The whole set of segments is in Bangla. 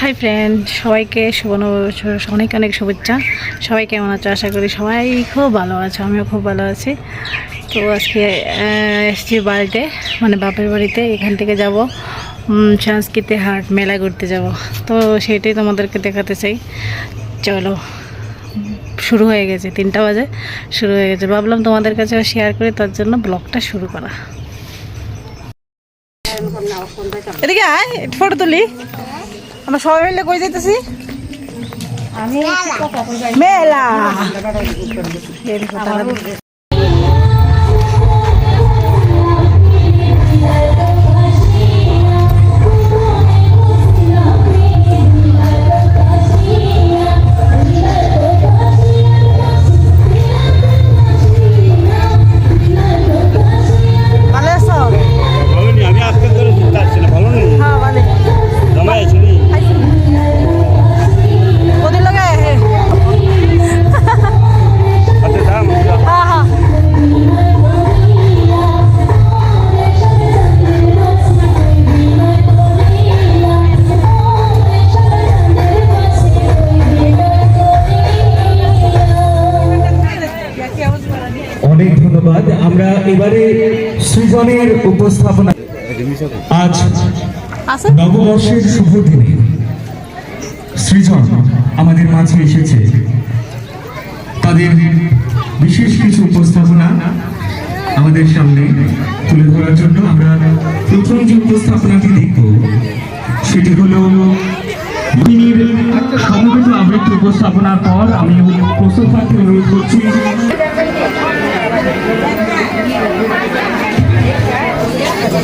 হাই ফ্রেন্ড সবাইকে শুভ অনেক অনেক শুভেচ্ছা। সবাই কেমন আছো? আশা করি সবাই খুব ভালো আছে, আমিও খুব ভালো আছি। তো আজকে এসছি বাড়িতে মানে বাপের বাড়িতে। এখান থেকে যাব সংস্কৃতি হাট মেলা ঘুরতে যাব। তো সেটাই তোমাদেরকে দেখাতে চাই। চলো, শুরু হয়ে গেছে, তিনটা বাজে, শুরু হয়ে গেছে। ভাবলাম তোমাদের কাছে শেয়ার করে, তার জন্য ব্লগটা শুরু করা। এদিকে আয় ফটো তুলি। আমরা সবাই মিলে কই যাইতেছি? মেলা। সৃজনের উপস্থাপনা। আজ নববর্ষের শুভ দিনে সৃজন আমাদের মাঝে এসেছে। তাদের বিশেষ কিছু উপস্থাপনা আমাদের সামনে তুলে ধরার জন্য আমরা প্রথম যে উপস্থাপনাটি দেখব সেটি হলো সমবেত আবৃত্তি উপস্থাপনার পর আমি প্রস্তুত থাকতে অনুরোধ করছি।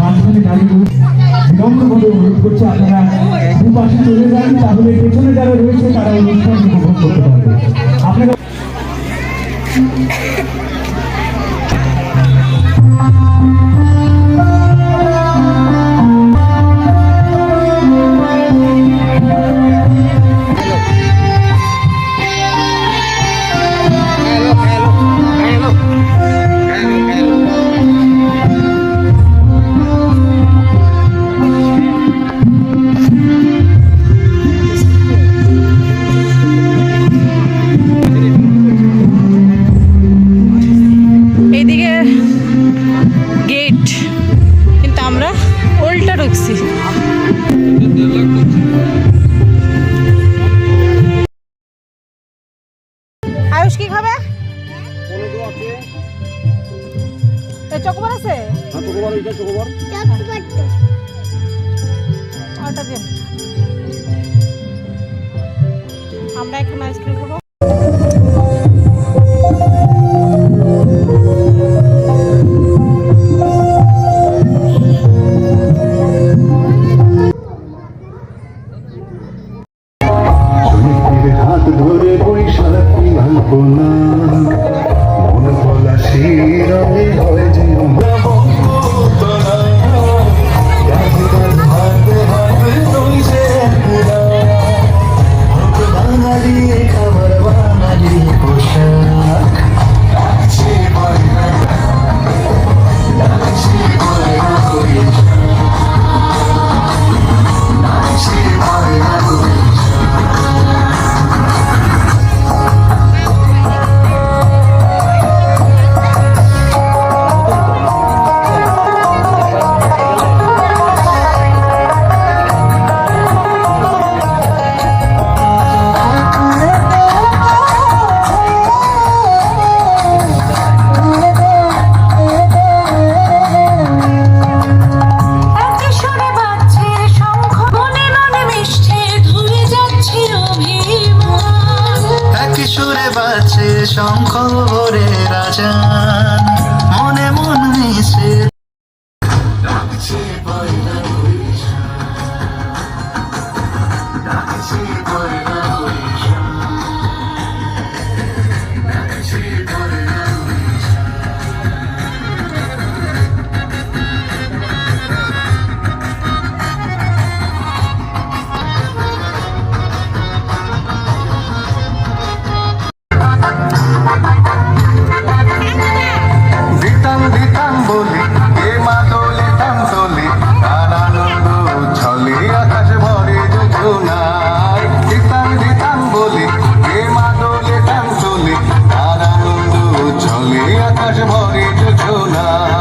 মাঝখানে দাঁড়িয়ে বিনম্রভাবে অনুরোধ করছে আপনারা। দুপাশে চলে যান, তাহলে পেছনে যারা রয়েছে, তারা অনুষ্ঠান উপভোগ করতে পারবে। আমরা এখন আইসক্রিম খাব ধরে বৈশাখী আলপনা মন ভোলা Dacă ce poi la lui Dacă ভরে যোজনা।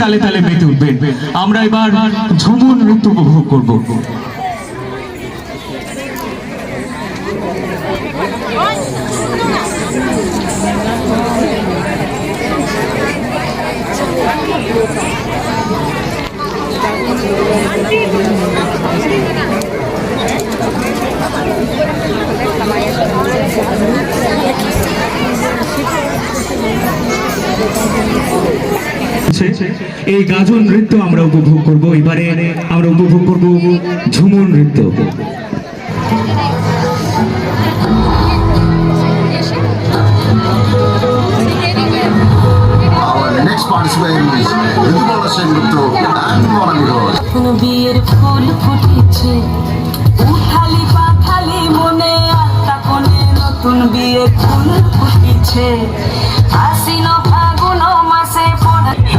তালে তালে মেতে উঠবেন আমরা এবার ঝুমুর নৃত্য উপভোগ করব Thank you. হচ্ছে এই গাজন নৃত্য আমরা উপভোগ করব। এবারে আমরা উপভোগ করব ঝুমুর নৃত্য। নতুন বিয়ের ফুল ফুটেছে।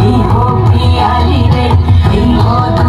এই গো পিয়ালি রে এই গো